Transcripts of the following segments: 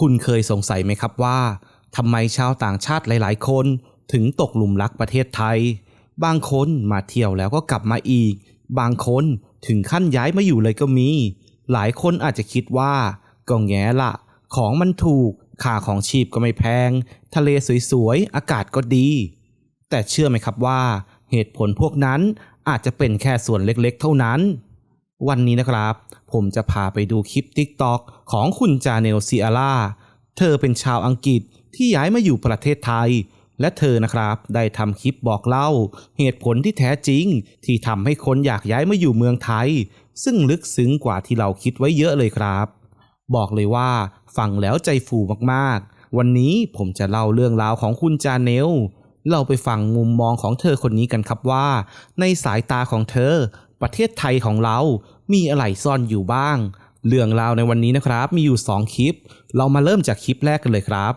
คุณเคยสงสัยไหมครับว่าทำไมชาวต่างชาติหลาย ๆ คนถึงตกหลุมรักประเทศไทย บางคนมาเที่ยวแล้วก็กลับมาอีก บางคนถึงขั้นย้ายมาอยู่เลยก็มี หลายคนอาจจะคิดว่าก็แง่ละ ของมันถูกค่าของชีพก็ไม่แพง ทะเลสวยๆ อากาศก็ดี แต่เชื่อไหมครับว่า เหตุผลพวกนั้นอาจจะเป็นแค่ส่วนเล็กๆ เท่านั้น วันนี้นะครับ ผมจะพาไปดูคลิป TikTok ของคุณจาเนลซีอาร่า เธอเป็นชาวอังกฤษที่ย้ายมาอยู่ประเทศไทย และเธอนะครับ ได้ทำคลิปบอกเล่า เหตุผลที่แท้จริง ที่ทำให้คนอยากย้ายมาอยู่เมืองไทย ซึ่งลึกซึ้งกว่าที่เราคิดไว้เยอะเลยครับ บอกเลยว่าฟังแล้วใจฟูมากๆ วันนี้ผมจะเล่าเรื่องราวของคุณจาเนลเราไปฟังมุมมองของเธอคนนี้กันครับว่า ในสายตาของเธอ ประเทศไทยของเรา มีอะไรซ่อนอยู่บ้าง เรื่องราวในวันนี้นะครับมีอยู่ 2 คลิป เรามาเริ่มจากคลิปแรกกันเลยครับ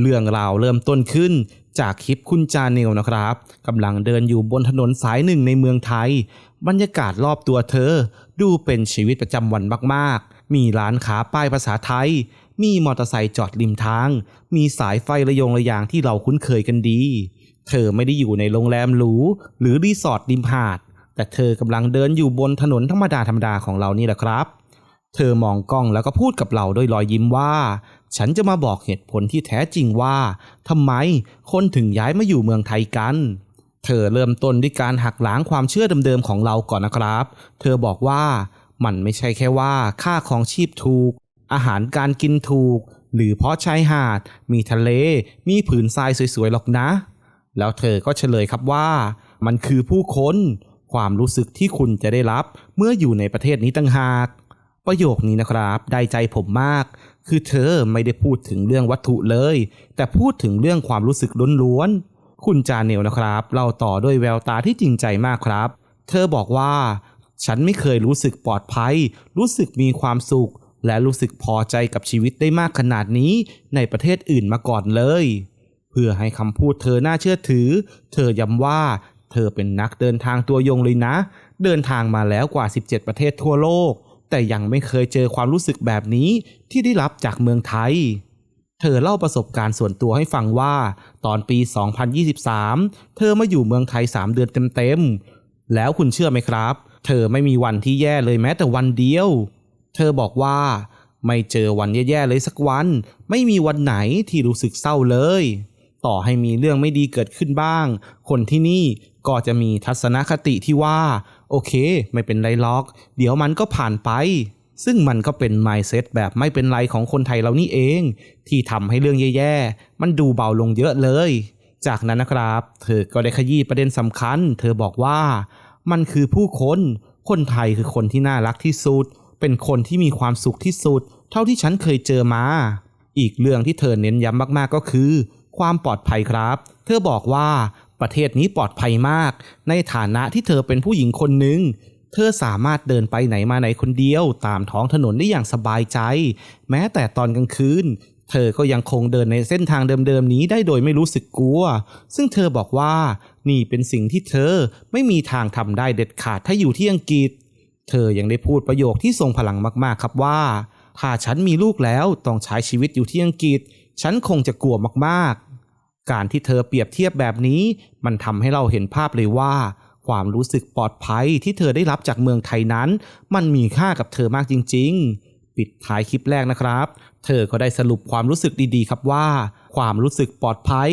เรื่องราวเริ่มต้นขึ้นจากคลิปคุณจาเนลนะครับกำลังเดินอยู่บนถนนสายหนึ่งในเมืองไทย บรรยากาศรอบตัวเธอ ดูเป็นชีวิตประจำวันมากๆ มีร้านค้าป้ายภาษาไทย มีมอเตอร์ไซค์จอดริมทาง มีสายไฟระยงระยางที่เราคุ้นเคยกันดี เธอไม่ได้อยู่ในโรงแรมหรูหรือรีสอร์ทริมหาด แต่เธอกำลังเดินอยู่บนถนนธรรมดาธรรมดาของเรานี่แหละครับ เธอมองกล้องแล้วก็พูดกับเราโดยรอยยิ้มว่า ฉันจะมาบอกเหตุผลที่แท้จริงว่าทำไมคนถึงย้ายมาอยู่เมืองไทยกัน เธอเริ่มต้นด้วยการหักล้างความเชื่อเดิมๆของเราก่อนนะครับ เธอบอกว่ามันไม่ใช่แค่ว่าค่าของชีพถูก อาหารการกินถูก หรือเพราะชายหาด มีทะเล มีผืนทรายสวยๆหรอกนะ แล้วเธอก็เฉลยครับว่า มันคือผู้คน ความรู้สึกที่คุณจะได้รับเมื่ออยู่ในประเทศนี้ต่างหาก ประโยคนี้นะครับได้ใจผมมาก คือเธอไม่ได้พูดถึงเรื่องวัตถุเลย แต่พูดถึงเรื่องความรู้สึกล้วนๆคุณจาเนลนะครับเล่าต่อด้วยแววตาที่จริงใจมากครับ เธอบอกว่า ฉันไม่เคยรู้สึกปลอดภัย รู้สึกมีความสุข และรู้สึกพอใจกับชีวิตได้มากขนาดนี้ ในประเทศอื่นมาก่อนเลยเพื่อให้คำพูดเธอน่าเชื่อถือ เธอย้ำว่า เธอเป็นนักเดินทางตัวยงเลยนะ เดินทางมาแล้วกว่า 17 ประเทศทั่วโลก แต่ยังไม่เคยเจอความรู้สึกแบบนี้ที่ได้รับจากเมืองไทย เธอเล่าประสบการณ์ส่วนตัวให้ฟังว่า ตอนปี 2023 เธอมาอยู่เมืองไทย 3 เดือนเต็มๆ แล้วคุณเชื่อไหมครับ เธอไม่มีวันที่แย่เลยแม้แต่วันเดียว เธอบอกว่า ไม่เจอวันแย่ๆเลยสักวัน ไม่มีวันไหนที่รู้สึกเศร้าเลยต่อให้มีเรื่องไม่ดีเกิดขึ้นบ้าง คนที่นี่ ก็จะมีทัศนคติที่ว่า โอเค ไม่เป็นไรล็อก เดี๋ยวมันก็ผ่านไป ซึ่งมันก็เป็น mindset แบบไม่เป็นไรของคนไทยเรานี่เอง ที่ทำให้เรื่องแย่ๆ มันดูเบาลงเยอะเลย จากนั้นนะครับ เธอก็ได้ขยี้ประเด็นสำคัญ เธอบอกว่ามันคือผู้คนคนไทยคือคนที่น่ารักที่สุด เป็นคนที่มีความสุขที่สุด เท่าที่ฉันเคยเจอมา อีกเรื่องที่เธอเน้นย้ำมากๆก็คือ ความปลอดภัยครับ เธอบอกว่า ประเทศนี้ปลอดภัยมาก ในฐานะที่เธอเป็นผู้หญิงคนหนึ่งเธอสามารถเดินไปไหนมาไหนคนเดียว ตามท้องถนนได้อย่างสบายใจ แม้แต่ตอนกลางคืน เธอก็ยังคงเดินในเส้นทางเดิมๆนี้ได้โดยไม่รู้สึกกลัว ซึ่งเธอบอกว่า นี่เป็นสิ่งที่เธอไม่มีทางทำได้เด็ดขาดถ้าอยู่ที่อังกฤษ เธอยังได้พูดประโยคที่ทรงพลังมากๆ ครับว่า ถ้าฉันมีลูกแล้วต้องใช้ชีวิตอยู่ที่อังกฤษ ฉันคงจะกลัวมากๆ การที่เธอเปรียบเทียบแบบนี้ มันทำให้เราเห็นภาพเลยว่า ความรู้สึกปลอดภัยที่เธอได้รับจากเมืองไทยนั้น มันมีค่ากับเธอมากจริง ๆ ปิดท้ายคลิปแรกนะครับ เธอก็ได้สรุปความรู้สึกดีๆ ครับว่า ความรู้สึกปลอดภัย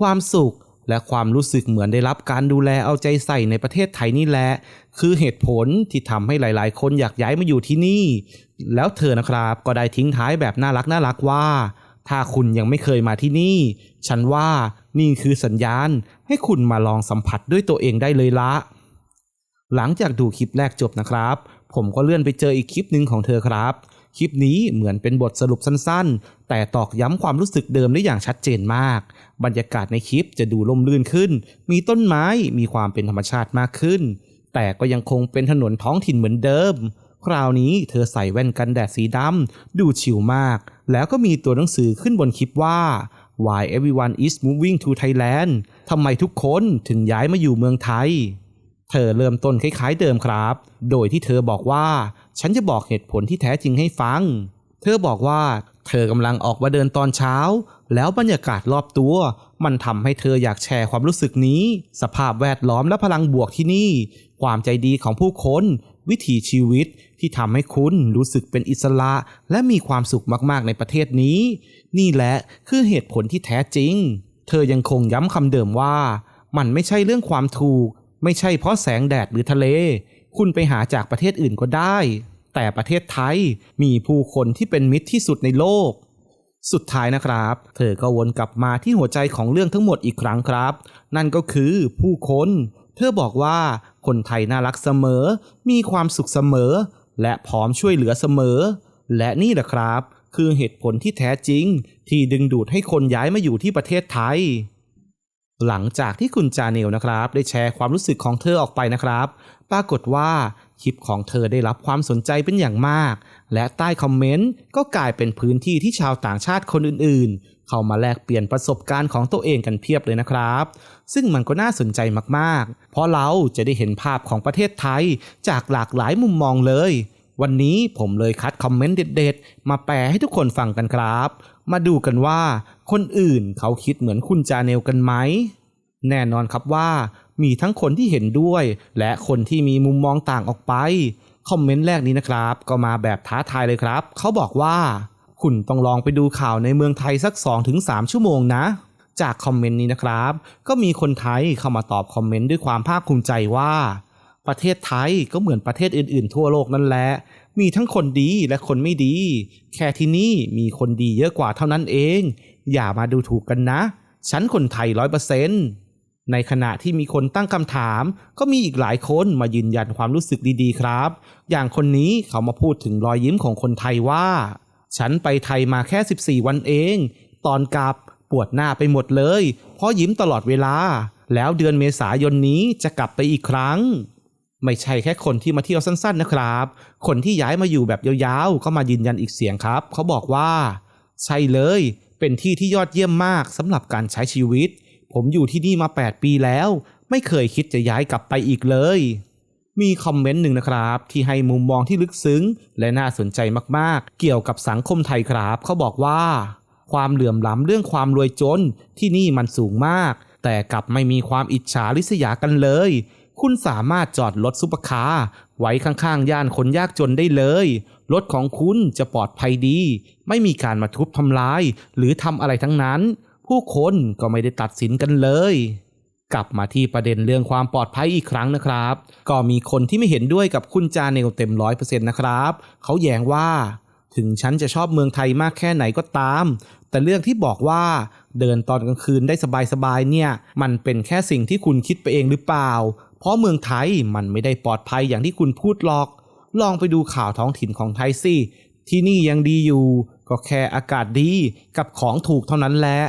ความสุขและความรู้สึกเหมือนได้รับการดูแลเอาใจใส่ในประเทศไทยนี่แหละ คือเหตุผลที่ทำให้หลาย ๆ คนอยากย้ายมาอยู่ที่นี่ แล้วเธอนะครับก็ได้ทิ้งท้ายแบบน่ารักน่ารักว่า ถ้าคุณยังไม่เคยมาที่นี่ ฉันว่านี่คือสัญญาณให้คุณมาลองสัมผัสด้วยตัวเองได้เลยละ หลังจากดูคลิปแรกจบนะครับ ผมก็เลื่อนไปเจออีกคลิปหนึ่งของเธอครับ คลิปนี้เหมือนเป็นบทสรุปสั้นๆ แต่ตอกย้ำความรู้สึกเดิมได้อย่างชัดเจนมาก บรรยากาศในคลิปจะดูล่มลื่นขึ้น มีต้นไม้ มีความเป็นธรรมชาติมากขึ้น แต่ก็ยังคงเป็นถนนท้องถิ่นเหมือนเดิม คราวนี้เธอใส่แว่นกันแดดสีดำดูชิลมาก แล้วก็มีตัวหนังสือขึ้นบนคลิปว่า Why everyone is moving to Thailand ทำไมทุกคนถึงย้ายมาอยู่เมืองไทย เธอเริ่มต้นคล้ายๆเดิมครับ โดยที่เธอบอกว่า ฉันจะบอกเหตุผลที่แท้จริงให้ฟัง เธอบอกว่า เธอกำลังออกมาเดินตอนเช้า แล้วบรรยากาศรอบตัว มันทำให้เธออยากแชร์ความรู้สึกนี้ สภาพแวดล้อมและพลังบวกที่นี่ ความใจดีของผู้คน วิถีชีวิตที่ทำให้คุณรู้สึกเป็นอิสระ และมีความสุขมากๆในประเทศนี้ นี่แหละคือเหตุผลที่แท้จริง เธอยังคงย้ำคำเดิมว่า มันไม่ใช่เรื่องความถูก ไม่ใช่เพราะแสงแดดหรือทะเล คุณไปหาจากประเทศอื่นก็ได้ แต่ประเทศไทยมีผู้คนที่เป็นมิตรที่สุดในโลกสุดท้ายนะครับ เธอก็วนกลับมาที่หัวใจของเรื่องทั้งหมดอีกครั้งครับ นั่นก็คือผู้คน เธอบอกว่า คนไทยน่ารักเสมอ มีความสุขเสมอ และพร้อมช่วยเหลือเสมอ และนี่แหละครับ คือเหตุผลที่แท้จริง ที่ดึงดูดให้คนย้ายมาอยู่ที่ประเทศไทย หลังจากที่คุณจาเนลนะครับ ได้แชร์ความรู้สึกของเธอออกไปนะครับ ปรากฏว่าคลิปของเธอได้รับความสนใจเป็นอย่างมาก และใต้คอมเมนต์ก็กลายเป็นพื้นที่ที่ชาวต่างชาติคนอื่น เข้ามาแลกเปลี่ยนประสบการณ์ของตัวเองกันเพียบเลยนะครับ ซึ่งมันก็น่าสนใจมากๆ เพราะเราจะได้เห็นภาพของประเทศไทยจากหลากหลายมุมมองเลย วันนี้ผมเลยคัดคอมเมนต์เด็ดๆ มาแปลให้ทุกคนฟังกันครับ มาดูกันว่า คนอื่นเขาคิดเหมือนคุณจาเนลกันไหม แน่นอนครับว่า มีทั้งคนที่เห็นด้วย และคนที่มีมุมมองต่างออกไป คอมเมนต์แรกนี้นะครับ ก็มาแบบท้าทายเลยครับ เขาบอกว่า คุณต้องลองไปดูข่าวในเมืองไทยสัก 2-3 ชั่วโมงนะ จากคอมเมนต์นี้นะครับ ก็มีคนไทยเข้ามาตอบคอมเมนต์ด้วยความภาคภูมิใจว่า ประเทศไทยก็เหมือนประเทศอื่น ๆ ทั่วโลกนั่นแหละ มีทั้งคนดีและคนไม่ดี แค่ที่นี่มีคนดีเยอะกว่าเท่านั้นเอง อย่ามาดูถูกกันนะ ฉันคนไทยร้อยเปอร์เซนต์ในขณะที่มีคนตั้งคำถาม ก็มีอีกหลายคนมายืนยันความรู้สึกดีๆ ครับ อย่างคนนี้เขามาพูดถึงรอยยิ้มของคนไทยว่า ฉันไปไทยมาแค่ 14 วันเอง ตอนกลับปวดหน้าไปหมดเลย เพราะยิ้มตลอดเวลา แล้วเดือนเมษายนนี้จะกลับไปอีกครั้ง ไม่ใช่แค่คนที่มาเที่ยวสั้นๆนะครับ คนที่ย้ายมาอยู่แบบยาวๆ ก็มายืนยันอีกเสียงครับ เขาบอกว่า ใช่เลย เป็นที่ที่ยอดเยี่ยมมากสำหรับการใช้ชีวิต ผมอยู่ที่นี่มา 8 ปีแล้ว ไม่เคยคิดจะย้ายกลับไปอีกเลย มีคอมเมนต์หนึ่งนะครับ ที่ให้มุมมองที่ลึกซึ้ง และน่าสนใจมากๆ เกี่ยวกับสังคมไทยครับ เขาบอกว่า ความเหลื่อมล้ำเรื่องความรวยจนที่นี่มันสูงมาก แต่กลับไม่มีความอิจฉาริษยากันเลย คุณสามารถจอดรถซุปเปอร์คาร์ไว้ข้างๆย่านคนยากจนได้เลย รถของคุณจะปลอดภัยดี ไม่มีการมาทุบทำลาย หรือทำอะไรทั้งนั้น ผู้คนก็ไม่ได้ตัดสินกันเลย กลับมาที่ประเด็นเรื่องความปลอดภัยอีกครั้งนะครับ ก็มีคนที่ไม่เห็นด้วยกับคุณจาเนลเต็มร้อยเปอร์เซ็นต์นะครับเขาแย้งว่า ถึงฉันจะชอบเมืองไทยมากแค่ไหนก็ตาม แต่เรื่องที่บอกว่าเดินตอนกลางคืนได้สบายๆเนี่ย มันเป็นแค่สิ่งที่คุณคิดไปเองหรือเปล่า เพราะเมืองไทยมันไม่ได้ปลอดภัยอย่างที่คุณพูดหรอก ลองไปดูข่าวท้องถิ่นของไทยสิที่นี่ยังดีอยู่ ก็แค่อากาศดีกับของถูกเท่านั้นแหละ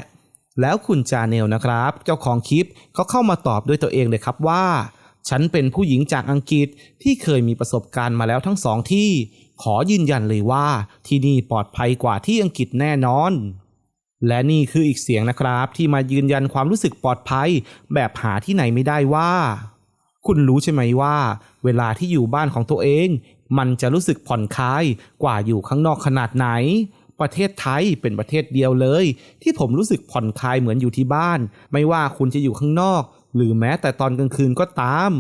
แล้วคุณจาเนลนะครับ เจ้าของคลิปเขาเข้ามาตอบด้วยตัวเองเลยครับว่า ฉันเป็นผู้หญิงจากอังกฤษที่เคยมีประสบการณ์มาแล้วทั้งสองที่ ขอยืนยันเลยว่าที่นี่ปลอดภัยกว่าที่อังกฤษแน่นอน และนี่คืออีกเสียงนะครับ ที่มายืนยันความรู้สึกปลอดภัย แบบหาที่ไหนไม่ได้ว่า คุณรู้ใช่ไหมว่า เวลาที่อยู่บ้านของตัวเอง มันจะรู้สึกผ่อนคลายกว่าอยู่ข้างนอกขนาดไหน ประเทศไทยเป็นประเทศเดียวเลย ที่ผมรู้สึกผ่อนคลายเหมือนอยู่ที่บ้าน ไม่ว่าคุณจะอยู่ข้างนอก หรือแม้แต่ตอนกลางคืนก็ตาม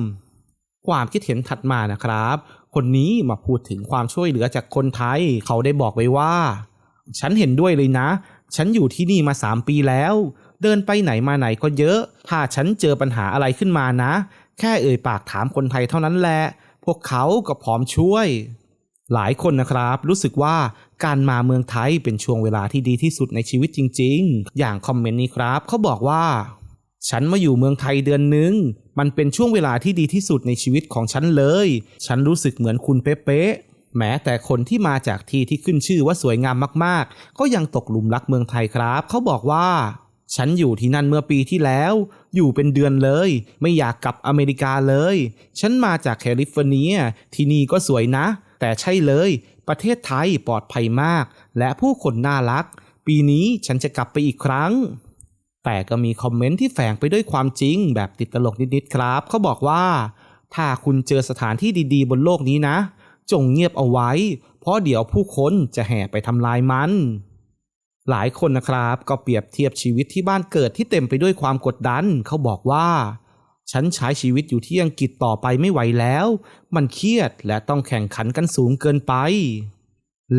ความคิดเห็นถัดมานะครับ คนนี้มาพูดถึงความช่วยเหลือจากคนไทย เขาได้บอกไว้ว่า ฉันเห็นด้วยเลยนะ ฉันอยู่ที่นี่มา 3 ปีแล้ว เดินไปไหนมาไหนก็เยอะ ถ้าฉันเจอปัญหาอะไรขึ้นมานะ แค่เอ่ยปากถามคนไทยเท่านั้นแหละ พวกเขาก็พร้อมช่วย หลายคนนะครับรู้สึกว่าการมาเมืองไทยเป็นช่วงเวลาที่ดีที่สุดในชีวิตจริง ๆ อย่างคอมเมนต์นี้ครับเขาบอกว่า ฉันมาอยู่เมืองไทยเดือนหนึ่งมันเป็นช่วงเวลาที่ดีที่สุดในชีวิตของฉันเลย ฉันรู้สึกเหมือนคุณเป๊ะๆแม้แต่คนที่มาจากที่ที่ขึ้นชื่อว่าสวยงามมากๆ ก็ยังตกหลุมรักเมืองไทยครับ เขาบอกว่า ฉันอยู่ที่นั่นเมื่อปีที่แล้ว อยู่เป็นเดือนเลย ไม่อยากกลับอเมริกาเลย ฉันมาจากแคลิฟอร์เนีย ที่นี่ก็สวยนะ แต่ใช่เลย ประเทศไทยปลอดภัยมาก และผู้คนน่ารัก ปีนี้ฉันจะกลับไปอีกครั้ง แต่ก็มีคอมเมนต์ที่แฝงไปด้วยความจริง แบบติดตลกนิดๆครับ เขาบอกว่า ถ้าคุณเจอสถานที่ดีๆ บนโลกนี้นะ จงเงียบเอาไว้ เพราะเดี๋ยวผู้คนจะแห่ไปทำลายมันหลายคนนะครับก็เปรียบเทียบชีวิตที่บ้านเกิดที่เต็มไปด้วยความกดดัน เขาบอกว่า ฉันใช้ชีวิตอยู่ที่อังกฤษต่อไปไม่ไหวแล้ว มันเครียดและต้องแข่งขันกันสูงเกินไป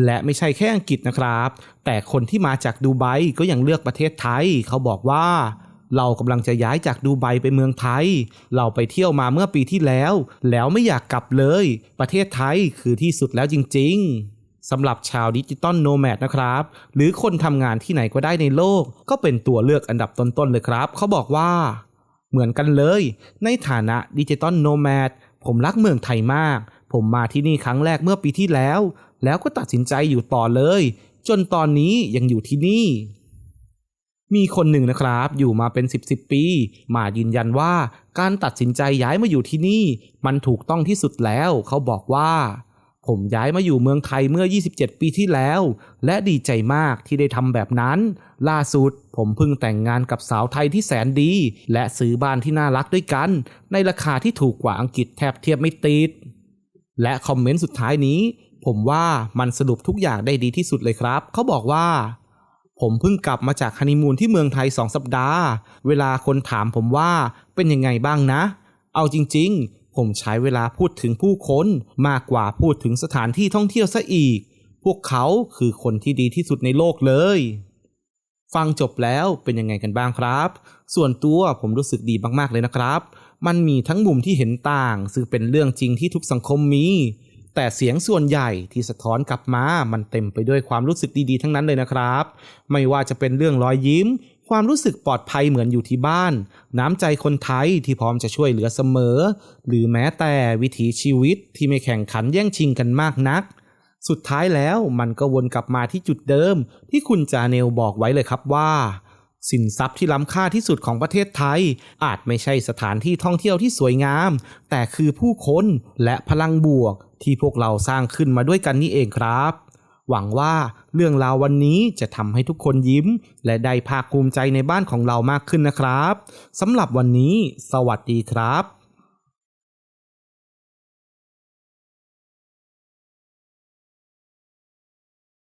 และไม่ใช่แค่อังกฤษนะครับ แต่คนที่มาจากดูไบก็ยังเลือกประเทศไทย เขาบอกว่า เรากำลังจะย้ายจากดูไบไปเมืองไทย เราไปเที่ยวมาเมื่อปีที่แล้ว แล้วไม่อยากกลับเลย ประเทศไทยคือที่สุดแล้วจริง ๆสำหรับชาวดิจิตอลโนแมดนะครับ หรือคนทำงานที่ไหนก็ได้ในโลก ก็เป็นตัวเลือกอันดับต้นๆเลยครับ เขาบอกว่า เหมือนกันเลย ในฐานะดิจิตอลโนแมดผมรักเมืองไทยมาก ผมมาที่นี่ครั้งแรกเมื่อปีที่แล้ว แล้วก็ตัดสินใจอยู่ต่อเลย จนตอนนี้ยังอยู่ที่นี่ มีคนหนึ่งนะครับ อยู่มาเป็น 10บสปี มายืนยันว่าการตัดสินใจย้ายมาอยู่ที่นี่ มันถูกต้องที่สุดแล้ว เขาบอกว่า ผมย้ายมาอยู่เมืองไทยเมื่อ 27 ปีที่แล้ว และดีใจมากที่ได้ทำแบบนั้น ล่าสุดผมเพิ่งแต่งงานกับสาวไทยที่แสนดี และซื้อบ้านที่น่ารักด้วยกัน ในราคาที่ถูกกว่าอังกฤษแทบเทียบไม่ติด และคอมเมนต์สุดท้ายนี้ ผมว่ามันสรุปทุกอย่างได้ดีที่สุดเลยครับ เขาบอกว่า ผมเพิ่งกลับมาจากฮันนีมูนที่เมืองไทยสองสัปดาห์ เวลาคนถามผมว่าเป็นยังไงบ้างนะ เอาจริง ๆ ผมใช้เวลาพูดถึงผู้คนมากกว่าพูดถึงสถานที่ท่องเที่ยวซะอีก พวกเขาคือคนที่ดีที่สุดในโลกเลย ฟังจบแล้วเป็นยังไงกันบ้างครับ ส่วนตัวผมรู้สึกดีมากๆเลยนะครับ มันมีทั้งมุมที่เห็นต่าง ซึ่งเป็นเรื่องจริงที่ทุกสังคมมี แต่เสียงส่วนใหญ่ที่สะท้อนกลับมา มันเต็มไปด้วยความรู้สึกดีๆ ทั้งนั้นเลยนะครับ ไม่ว่าจะเป็นเรื่องรอยยิ้ม ความรู้สึกปลอดภัยเหมือนอยู่ที่บ้าน น้ำใจคนไทยที่พร้อมจะช่วยเหลือเสมอ หรือแม้แต่วิถีชีวิตที่ไม่แข่งขันแย่งชิงกันมากนัก สุดท้ายแล้วมันก็วนกลับมาที่จุดเดิม ที่คุณจาเนลบอกไว้เลยครับว่า สินทรัพย์ที่ล้ำค่าที่สุดของประเทศไทย อาจไม่ใช่สถานที่ท่องเที่ยวที่สวยงาม แต่คือผู้คนและพลังบวกที่พวกเราสร้างขึ้นมาด้วยกันนี่เองครับ หวังว่าเรื่องราววันนี้จะทำให้ทุกคนยิ้ม และได้ภาคภูมิใจในบ้านของเรามากขึ้นนะครับสำหรับวันนี้ สวัสดีครับ